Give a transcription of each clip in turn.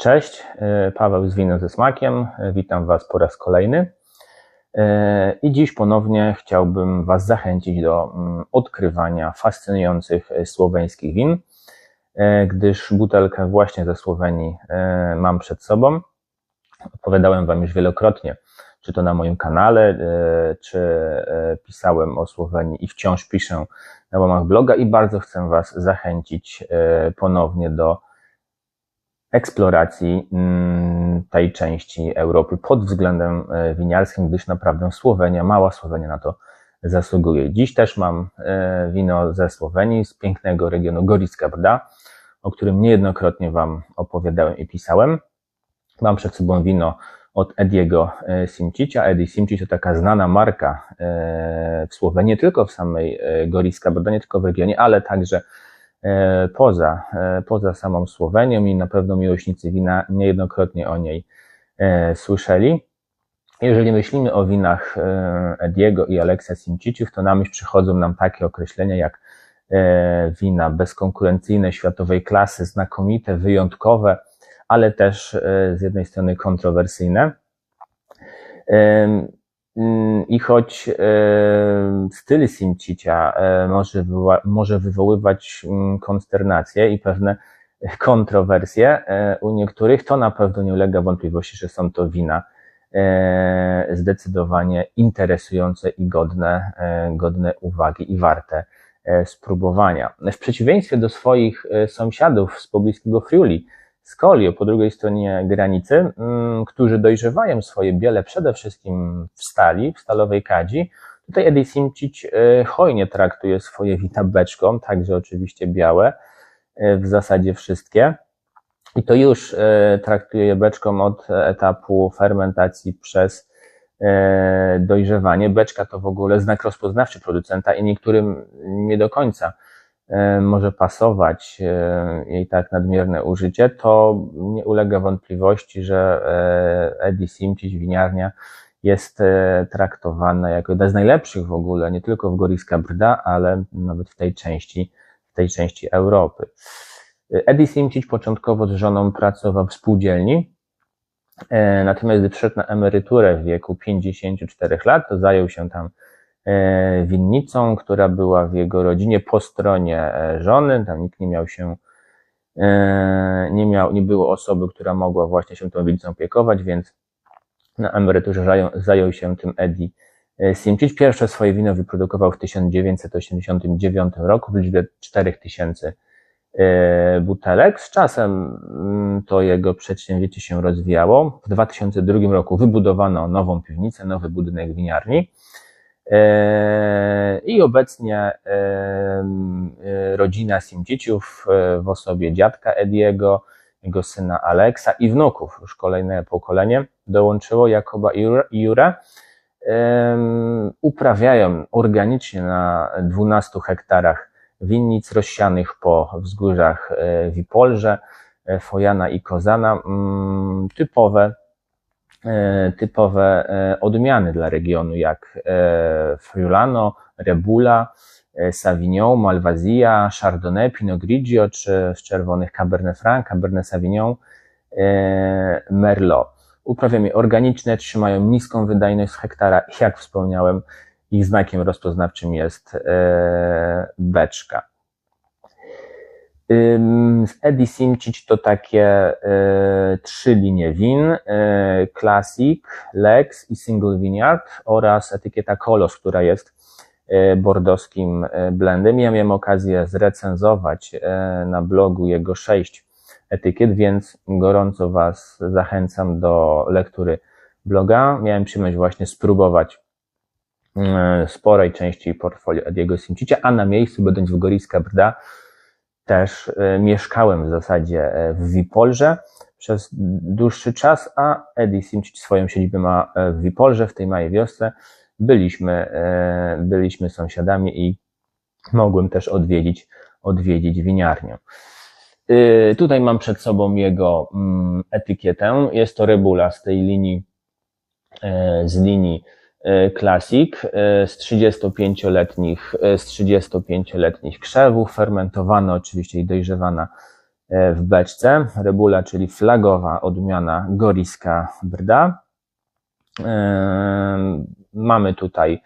Cześć, e, Paweł z Wino ze Smakiem. E, witam Was po raz kolejny. E, I dziś ponownie chciałbym Was zachęcić do mm, odkrywania fascynujących słoweńskich win, gdyż butelkę właśnie ze Słowenii mam przed sobą. Opowiadałem Wam już wielokrotnie, czy to na moim kanale, czy pisałem o Słowenii i wciąż piszę na łamach bloga i bardzo chcę Was zachęcić ponownie do eksploracji mm, tej części Europy pod względem e, winiarskim, gdyż naprawdę Słowenia, mała Słowenia na to zasługuje. Dziś też mam e, wino ze Słowenii, z pięknego regionu Goriska Brda, o którym niejednokrotnie Wam opowiadałem i pisałem. Mam przed sobą wino od Ediego e, Simcicia. Edi Simcic to taka znana marka w Słowenii, nie tylko w samej Goriska Brda, nie tylko w regionie, ale także poza, e, poza samą Słowenią i na pewno miłośnicy wina niejednokrotnie o niej e, słyszeli. Jeżeli myślimy o winach Ediego i Aleksa Simciciów, to na myśl przychodzą nam takie określenia jak wina bezkonkurencyjne, światowej klasy, znakomite, wyjątkowe, ale też z jednej strony kontrowersyjne. Mm, I choć e, styl Simcicia e, może, może wywoływać mm, konsternację i pewne kontrowersje e, u niektórych, to na pewno nie ulega wątpliwości, że są to wina zdecydowanie interesujące i godne, godne uwagi i warte spróbowania. W przeciwieństwie do swoich sąsiadów z pobliskiego Friuli, Skolio po drugiej stronie granicy, mm, którzy dojrzewają swoje biele przede wszystkim w stali, w stalowej kadzi. Tutaj Edi Simcic e, hojnie traktuje swoje wina beczką, także oczywiście białe, e, w zasadzie wszystkie. I to już e, traktuje je beczką od etapu fermentacji przez dojrzewanie. Beczka to w ogóle znak rozpoznawczy producenta i niektórym nie do końca może pasować e, jej tak nadmierne użycie, to nie ulega wątpliwości, że e, Eddie Simcic, winiarnia, jest traktowana jako jedna z najlepszych w ogóle, nie tylko w Goriska Brda, ale nawet w tej części, w tej części Europy. Eddie Simcic początkowo z żoną pracował w spółdzielni, natomiast gdy przyszedł na emeryturę w wieku 54 lat, to zajął się tam E, winnicą, która była w jego rodzinie po stronie e, żony. Tam nikt nie miał się, e, nie miał, nie było osoby, która mogła właśnie się tą winnicą opiekować, więc na emeryturze zajął, zajął się tym Eddie Simcic. Pierwsze swoje wino wyprodukował w 1989 roku w liczbie 4000 butelek. Z czasem mm, to jego przedsięwzięcie się rozwijało. W 2002 roku wybudowano nową piwnicę, nowy budynek winiarni. E, I obecnie e, e, rodzina Simciciów w osobie dziadka Ediego, jego syna Aleksa i wnuków, już kolejne pokolenie, dołączyło Jakoba i Jurę. Uprawiają organicznie na 12 hektarach winnic rozsianych po wzgórzach Wipolże, Fojana i Kozana, mm, typowe E, typowe e, odmiany dla regionu, jak e, Friulano, Rebula, Savignon, Malvasia, Chardonnay, Pinot Grigio, czy z czerwonych Cabernet Franc, Cabernet Sauvignon, Merlot. Uprawiamy organiczne, trzymają niską wydajność z hektara. Jak wspomniałem, ich znakiem rozpoznawczym jest beczka. Edi Simcic to takie e, trzy linie win, e, Classic, Lex i Single Vineyard oraz etykieta Kolos, która jest e, bordowskim blendem. Ja miałem okazję zrecenzować na blogu jego sześć etykiet, więc gorąco Was zachęcam do lektury bloga. Miałem przyjemność właśnie spróbować sporej części portfolio Ediego Simcicia, a na miejscu, będąc w Goriska Brda, też e, mieszkałem w zasadzie e, w Wipolże przez dłuższy czas, a Eddie Simcic swoją siedzibę ma e, w Wipolże, w tej małej wiosce. Byliśmy, byliśmy sąsiadami i mogłem też odwiedzić, odwiedzić winiarnię. Tutaj mam przed sobą jego mm, etykietę. Jest to Rebula z tej linii, z linii E, Classic e, z 35-letnich, e, z 35-letnich krzewów, fermentowana oczywiście i dojrzewana w beczce. Rebula, czyli flagowa odmiana Goriska Brda. Mamy tutaj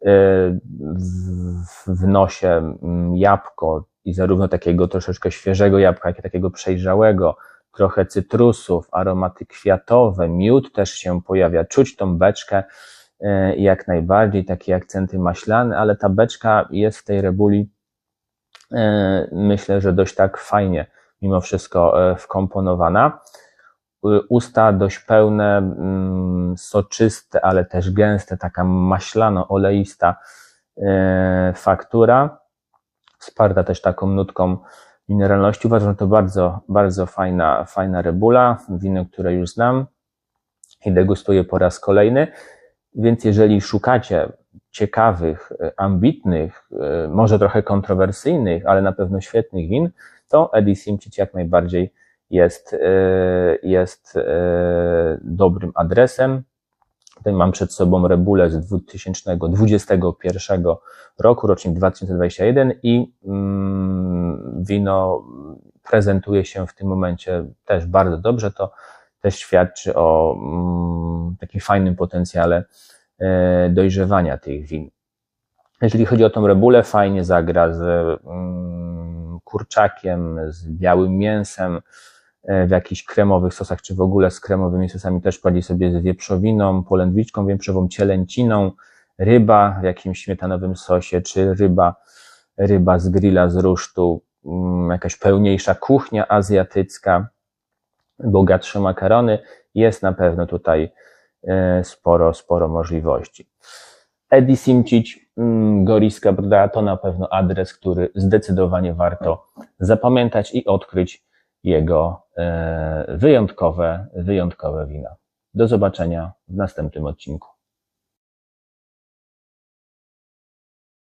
w- w nosie mm, jabłko i zarówno takiego troszeczkę świeżego jabłka, jak i takiego przejrzałego, trochę cytrusów, aromaty kwiatowe, miód też się pojawia. Czuć tą beczkę e, jak najbardziej, takie akcenty maślane, ale ta beczka jest w tej rebuli e, myślę, że dość tak fajnie mimo wszystko e, wkomponowana. Usta dość pełne, mm, soczyste, ale też gęste, taka maślano-oleista faktura, wsparta też taką nutką mineralności. Uważam, że to bardzo, bardzo fajna, fajna rebula, wino, które już znam i degustuję po raz kolejny. Więc jeżeli szukacie ciekawych, e, ambitnych, e, może trochę kontrowersyjnych, ale na pewno świetnych win, to Edi Simcic jak najbardziej jest, e, jest dobrym adresem. Tutaj mam przed sobą rebulę z 2021 roku, rocznik 2021 i mm, wino prezentuje się w tym momencie też bardzo dobrze. To też świadczy o mm, takim fajnym potencjale e, dojrzewania tych win. Jeżeli chodzi o tą rebulę, fajnie zagra z mm, kurczakiem, z białym mięsem, e, w jakichś kremowych sosach, czy w ogóle z kremowymi sosami też poradzi sobie z wieprzowiną, polędwiczką wieprzową, cielęciną, ryba w jakimś śmietanowym sosie, czy ryba, ryba z grilla, z rusztu, mm, jakaś pełniejsza kuchnia azjatycka, bogatsze makarony. Jest na pewno tutaj e, sporo, sporo możliwości. Edi Simcic, mm, Goriska Brda to na pewno adres, który zdecydowanie warto zapamiętać i odkryć jego e, wyjątkowe, wyjątkowe wina. Do zobaczenia w następnym odcinku.